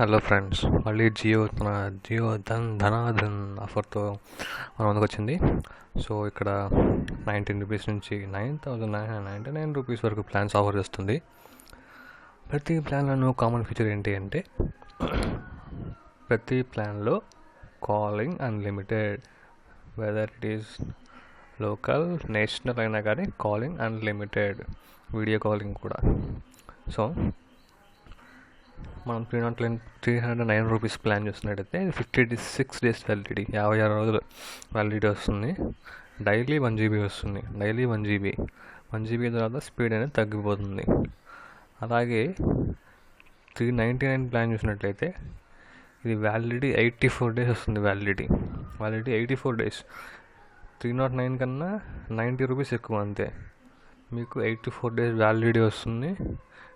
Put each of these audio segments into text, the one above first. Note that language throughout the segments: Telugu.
హలో ఫ్రెండ్స్ మళ్ళీ జియో తన జియో ధన్ ధనాధన్ ఆఫర్తో మన ముందుకు వచ్చింది. సో ఇక్కడ నైన్టీన్ రూపీస్ నుంచి nine thousand nine ninety nine rupees వరకు ప్లాన్స్ ఆఫర్ చేస్తుంది. ప్రతి ప్లాన్లో కామన్ ఫీచర్ ఏంటి అంటే ప్రతి ప్లాన్లో calling unlimited. Whether it is local national అయినా కానీ కాలింగ్ అన్లిమిటెడ్. వీడియో కాలింగ్ కూడా. సో మనం three nought nine three hundred nine rupees plan చూసినట్టయితే ఫిఫ్టీ సిక్స్ డేస్ వ్యాలిడిటీ యాభై ఆరు రోజులు వ్యాలిడిటీ వస్తుంది. డైలీ వన్ జీబీ వస్తుంది. Daily one GB one GB తర్వాత స్పీడ్ అనేది తగ్గిపోతుంది. అలాగే త్రీ నైంటీ నైన్ ప్లాన్ చూసినట్లయితే ఇది వ్యాలిడిటీ ఎయిటీ ఫోర్ డేస్ వస్తుంది validity validity eighty four days three nought nine కన్నా నైంటీ రూపీస్ ఎక్కువ అంతే. మీకు eighty four days validity వస్తుంది.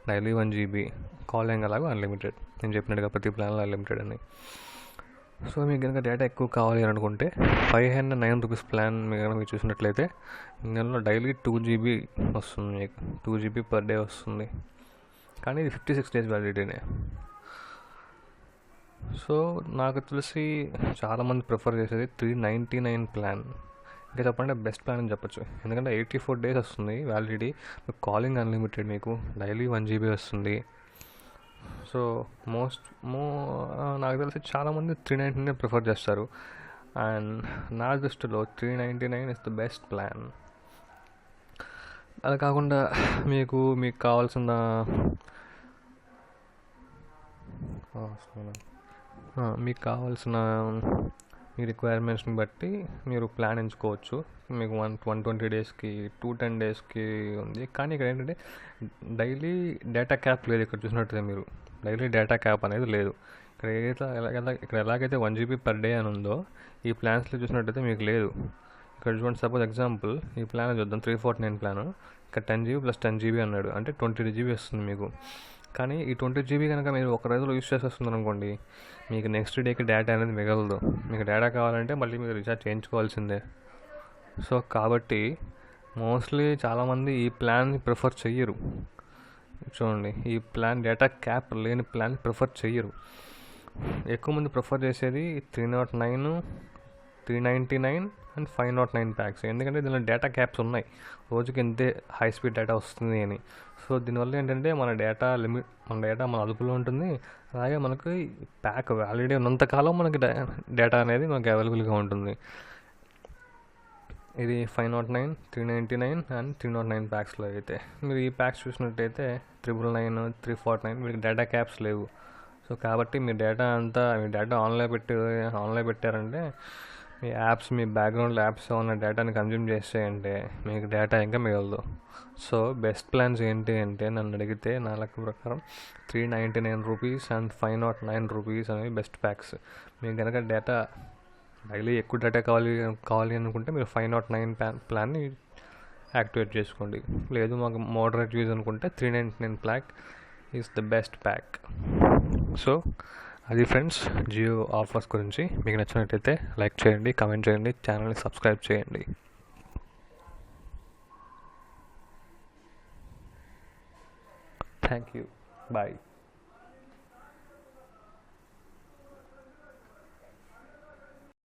డైలీ వన్ జీబీ కాలింగ్ అలాగే అన్లిమిటెడ్ నేను చెప్పినట్టుగా ప్రతి ప్లాన్లో అన్లిమిటెడ్ అని. సో మీకు కనుక డేటా ఎక్కువ కావాలి అని అనుకుంటే five hundred nine rupees plan మీరు కనుక మీరు చూసినట్లయితే ఇందులో డైలీ టూ జీబీ వస్తుంది మీకు. టూ జీబీ పర్ డే వస్తుంది. కానీ ఇది ఫిఫ్టీ సిక్స్ డేస్ వ్యాలిడిటీనే సో నాకు తెలిసి చాలామంది ప్రిఫర్ చేసేది త్రీ నైంటీ నైన్ ప్లాన్ ఇంకా చెప్పండి బెస్ట్ ప్లాన్ అని చెప్పొచ్చు. ఎందుకంటే ఎయిటీ ఫోర్ డేస్ వస్తుంది వ్యాలిడిటీ మీకు కాలింగ్ అన్లిమిటెడ్ మీకు. డైలీ వన్ జీబీ వస్తుంది. సో మోస్ట్ మో నాకు తెలిసి చాలామంది త్రీ నైంటీ నైన్ ప్రిఫర్ చేస్తారు. అండ్ నా దృష్టిలో three ninety nine is the best plan అలా కాకుండా మీకు మీకు కావాల్సిన మీకు కావాల్సిన మీ రిక్వైర్మెంట్స్ని బట్టి మీరు ప్లాన్ ఎంచుకోవచ్చు. మీకు వన్ వన్ ట్వంటీ డేస్కి టూ టెన్ డేస్కి ఉంది. కానీ ఇక్కడ ఏంటంటే డైలీ డేటా క్యాప్ లేదు ఇక్కడ చూసినట్టయితే మీరు. డైలీ డేటా క్యాప్ అనేది లేదు. ఇక్కడ ఏదైతే ఎలా ఇక్కడ ఎలాగైతే వన్ జీబీ పర్ డే అని ఉందో ఈ ప్లాన్స్లో చూసినట్టయితే మీకు లేదు. ఇక్కడ చూడండి సపోజ్ ఎగ్జాంపుల్ ఈ ప్లాన్ చూద్దాం. త్రీ ఫోర్టీ నైన్ ప్లాన్ ఇక్కడ ten GB plus ten GB అన్నాడు. అంటే ట్వంటీ జీబీ వస్తుంది మీకు. కానీ ఈ ట్వంటీ జీబీ కనుక మీరు ఒక రోజులో యూస్ చేసేస్తున్నారు అనుకోండి మీకు నెక్స్ట్ డేకి డేటా అనేది మిగలదు. మీకు డేటా కావాలంటే మళ్ళీ మీరు రీఛార్జ్ చేయించుకోవాల్సిందే. సో కాబట్టి మోస్ట్లీ చాలామంది ఈ ప్లాన్ ప్రిఫర్ చెయ్యరు. చూడండి ఈ ప్లాన్ డేటా క్యాప్ లేని ప్లాన్ ప్రిఫర్ చెయ్యరు. ఎక్కువ మంది ప్రిఫర్ చేసేది three nought nine three ninety nine and five nought nine packs. ఎందుకంటే దీనిలో డేటా క్యాప్స్ ఉన్నాయి. రోజుకి ఎంతే హై స్పీడ్ డేటా వస్తుంది అని. సో దీనివల్ల ఏంటంటే మన డేటా లిమిట్ మన డేటా మన అదుపులో ఉంటుంది. అలాగే మనకి ప్యాక్ వ్యాలిడీ ఉన్నంతకాలం మనకి డేటా అనేది మనకి అవైలబుల్గా ఉంటుంది. ఇది five nought nine three ninety nine and three nought nine ప్యాక్స్లో అయితే. మీరు ఈ ప్యాక్స్ చూసినట్టయితే triple nine three forty nine మీకు డేటా క్యాప్స్ లేవు. సో కాబట్టి మీ డేటా అంతా మీ డేటా ఆన్లైన్ పెట్టి ఆన్లైన్ పెట్టారంటే మీ యాప్స్ మీ బ్యాక్గ్రౌండ్లో యాప్స్ ఉన్న డేటాని కన్జ్యూమ్ చేసేయంటే మీకు డేటా ఇంకా మిగలదు. సో బెస్ట్ ప్లాన్స్ ఏంటి అంటే నన్ను అడిగితే నా లెక్క ప్రకారం three ninety nine rupees and five nought nine rupees అనేవి బెస్ట్ ప్యాక్స్. మీకు కనుక డేటా డైలీ ఎక్కువ డేటా కావాలి కావాలి అనుకుంటే మీరు ఫైవ్ నాట్ నైన్ ప్లాన్ ప్లాన్ని యాక్టివేట్ చేసుకోండి. లేదు మాకు మోడరేట్ యూజ్ అనుకుంటే three ninety nine pack is the best pack. So అది ఫ్రెండ్స్ జియో ఆఫర్స్ గురించి మీకు నచ్చినట్టయితే లైక్ చేయండి కామెంట్ చేయండి ఛానల్ని సబ్స్క్రైబ్ చేయండి. Thank you. బాయ్.